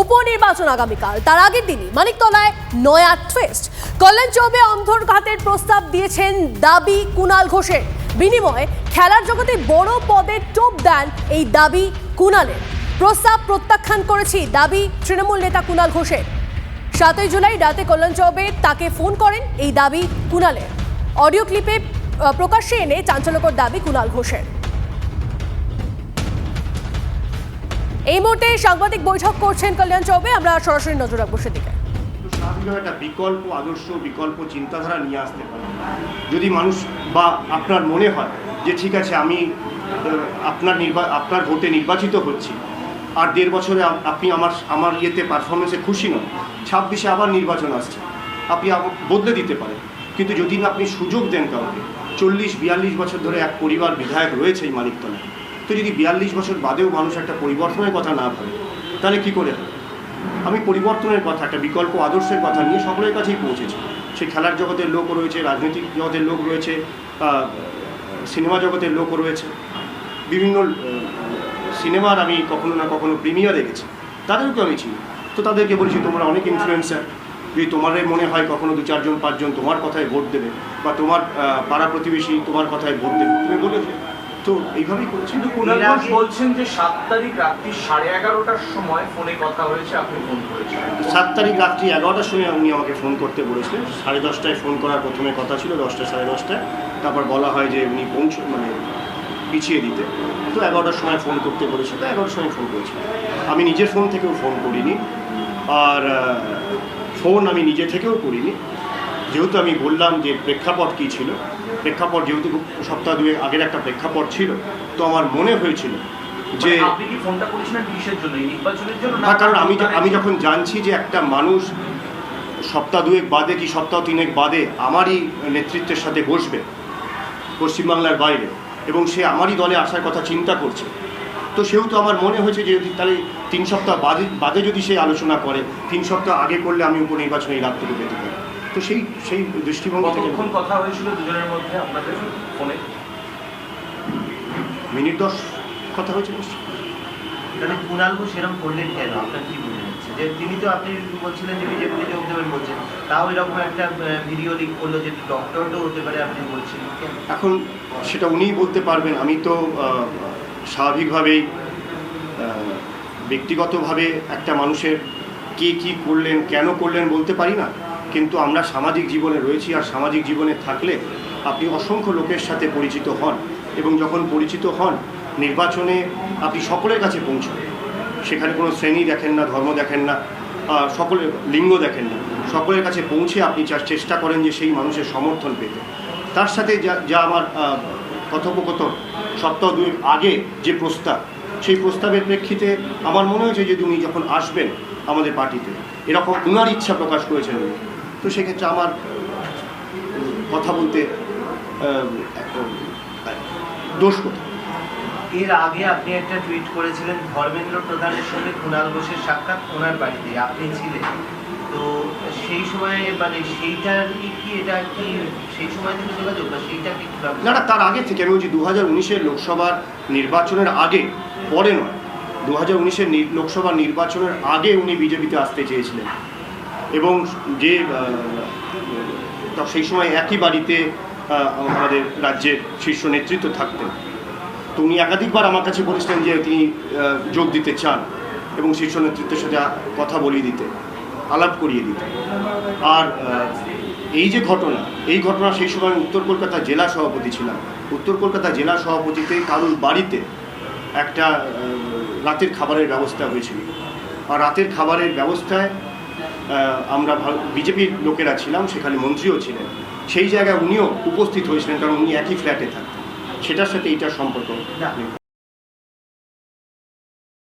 উপনির্বাচন আগামীকাল। তার আগের দিনই মানিকতলায় নয়া টুইস্ট কল্যাণ চৌবে অন্ধরঘাতের প্রস্তাব দিয়েছেন দাবি কুণাল ঘোষের। বিনিময়ে খেলার জগতে বড় পদে টোপ দেন এই দাবি কুণালের প্রস্তাব প্রত্যাখ্যান করেছি দাবি তৃণমূল নেতা কুণাল ঘোষের। সাতই জুলাই রাতে কল্যাণ চৌবে তাকে ফোন করেন এই দাবি কুণালের অডিও ক্লিপে প্রকাশ্যে এনে চাঞ্চল্যকর দাবি কুণাল ঘোষের। এই মুহূর্তে সাংবাদিক বৈঠক করছেন কল্যাণ চৌবে। আমরা সরাসরি নজর রাখব সেদিকে। একটা বিকল্প, আদর্শ, বিকল্প চিন্তাধারা নিয়ে আসতে পারে। যদি মানুষ বা আপনার মনে হয় যে ঠিক আছে, আমি আপনার নির্বা, আপনার ভোটে নির্বাচিত হচ্ছি, আর দেড় বছরে আপনি আমার আমার ইয়েতে পারফরমেন্সে খুশি নন, ছাব্বিশে আবার নির্বাচন আসছে, আপনি বদলে দিতে পারেন। কিন্তু যদি না আপনি সুযোগ দেন কাউকে, চল্লিশ, বিয়াল্লিশ বছর ধরে এক পরিবার বিধায়ক রয়েছে এই মালিকতলায় তো যদি বিয়াল্লিশ বছর বাদেও মানুষ একটা পরিবর্তনের কথা না ভাবে, তাহলে কি করে আমি পরিবর্তনের কথা, একটা বিকল্প আদর্শের কথা নিয়ে সকলের কাছেই পৌঁছেছি। সে খেলার জগতের লোক রয়েছে, রাজনৈতিক জগতের লোক রয়েছে সিনেমা জগতের লোক রয়েছে। বিভিন্ন সিনেমার আমি কখনো না কখনো প্রিমিয়ার দেখেছি। তাদেরকে আমি চিনি। তো তাদেরকে বলেছি, তোমরা অনেক ইনফ্লুয়েন্সার যদি তোমার মনে হয় কখনো দু চারজন, পাঁচজন তোমার কথায় ভোট দেবে বা তোমার পাড়া প্রতিবেশী তোমার কথায় ভোট দেবে। তুমি বলেছ। তো এইভাবেই করেছি। কিন্তু কুণাল ঘোষ বলছেন যে সাত তারিখ রাত্রি সাড়ে এগারোটার সময় ফোনে কথা হয়েছে আপনি ফোন করেছেন সাত তারিখ রাত্রি এগারোটার সময় উনি আমাকে ফোন করতে বলেছিলেন। সাড়ে দশটায় ফোন করার প্রথমে কথা ছিল দশটা সাড়ে দশটায়। তারপর বলা হয় যে উনি পৌঁছ মানে পিছিয়ে দিতে। তো এগারোটার সময় ফোন করতে বলেছে তো এগারোটার সময় ফোন করেছি আমি নিজের ফোন থেকেও ফোন করিনি। আর ফোন আমি নিজে থেকেও করিনি। যেহেতু আমি বললাম যে প্রেক্ষাপট কী ছিল প্রেক্ষাপট যেহেতু সপ্তাহ দুয়েক আগের একটা প্রেক্ষাপট ছিল তো আমার মনে হয়েছিল যে না কারণ আমি আমি যখন জানছি যে একটা মানুষ সপ্তাহ দুয়েক বাদে কি সপ্তাহ তিনেক বাদে আমারই নেতৃত্বের সাথে বসবে পশ্চিমবাংলার বাইরে এবং সে আমারই দলে আসার কথা চিন্তা করছে তো সেহেতু আমার মনে হয়েছে যে যদি তাহলে তিন সপ্তাহ বাদে বাদে যদি সে আলোচনা করে তিন সপ্তাহ আগে করলে আমি উপনির্বাচনে এই লাভটুকু পেতে পারি। তো সেই সেই দৃষ্টিভঙ্গি থেকে কতক্ষণ কথা হয়েছিল দুজনের মধ্যে আপনাদের ফোনে? মিনিট দশ কথা হয়েছে নিশ্চয়ই। তাহলে কুণাল ঘোষ এরকম করলেন কেন? আপনার কি মনে হচ্ছে? যে তিনি তো আপনি বলছিলেন যে বিজেপিতে যোগ দেবেন বলছেন তাও এরকম একটা ভিডিও লিক করল যে ডক্টরও হতে পারে আপনি বলছেন এখন সেটা উনিই বলতে পারবেন। আমি তো স্বাভাবিকভাবেই ব্যক্তিগতভাবে একটা মানুষের কে কি করলেন কেন করলেন বলতে পারি না। কিন্তু আমরা সামাজিক জীবনে রয়েছি আর সামাজিক জীবনে থাকলে আপনি অসংখ্য লোকের সাথে পরিচিত হন এবং যখন পরিচিত হন, নির্বাচনে আপনি সকলের কাছে পৌঁছান। সেখানে কোনো শ্রেণি দেখেন না, ধর্ম দেখেন না সকলের লিঙ্গ দেখেন না। সকলের কাছে পৌঁছে আপনি চেষ্টা করেন যে সেই মানুষের সমর্থন পেতে। তার সাথে যা যা আমার কথোপকথন, সপ্তাহ দুই আগে যে প্রস্তাব, সেই প্রস্তাবের প্রেক্ষিতে আমার মনে হয়েছে যে উনি যখন আসবেন আমাদের পার্টিতে, এরকম উনার ইচ্ছা প্রকাশ করেছেন উনি। তো সেক্ষেত্রে আমার কথা বলতে দোষ কোথায় এর আগে আপনি একটা টুইট করেছিলেন ধর্মেন্দ্র প্রধানের সঙ্গে কুণাল ঘোষের সাক্ষাৎ ওনার বাড়িতে আপনি ছিলেন। তো সেই সময় মানে সেইটার কি কি এটা কি সেই সময় থেকে যোগাযোগ বা সেইটা কি না না তার আগে থেকে আমি বলছি দু হাজার উনিশের লোকসভার নির্বাচনের আগে পরে নয় দু হাজার উনিশের লোকসভা নির্বাচনের আগে উনি বিজেপিতে আসতে চেয়েছিলেন। এবং যে সেই সময় একই বাড়িতে আমাদের রাজ্যের শীর্ষ নেতৃত্ব থাকতেন। তো উনি একাধিকবার আমার কাছে বলেছিলেন যে তিনি যোগ দিতে চান এবং শীর্ষ নেতৃত্বের সাথে কথা বলিয়ে দিতে আলাপ করিয়ে দিতে আর এই যে ঘটনা, এই ঘটনা সেই সময় উত্তর কলকাতা জেলা সভাপতি ছিলাম। উত্তর কলকাতা জেলা সভাপতিতে কারুর বাড়িতে একটা রাতের খাবারের ব্যবস্থা হয়েছিল। আর রাতের খাবারের ব্যবস্থায় আমরা বিজেপির লোকেরা ছিলাম সেখানে মন্ত্রীও ছিলেন সেই জায়গায় উনিও উপস্থিত হয়েছিলেন কারণ উনি একই ফ্ল্যাটে থাকতেন সেটার সাথে এইটার সম্পর্ক।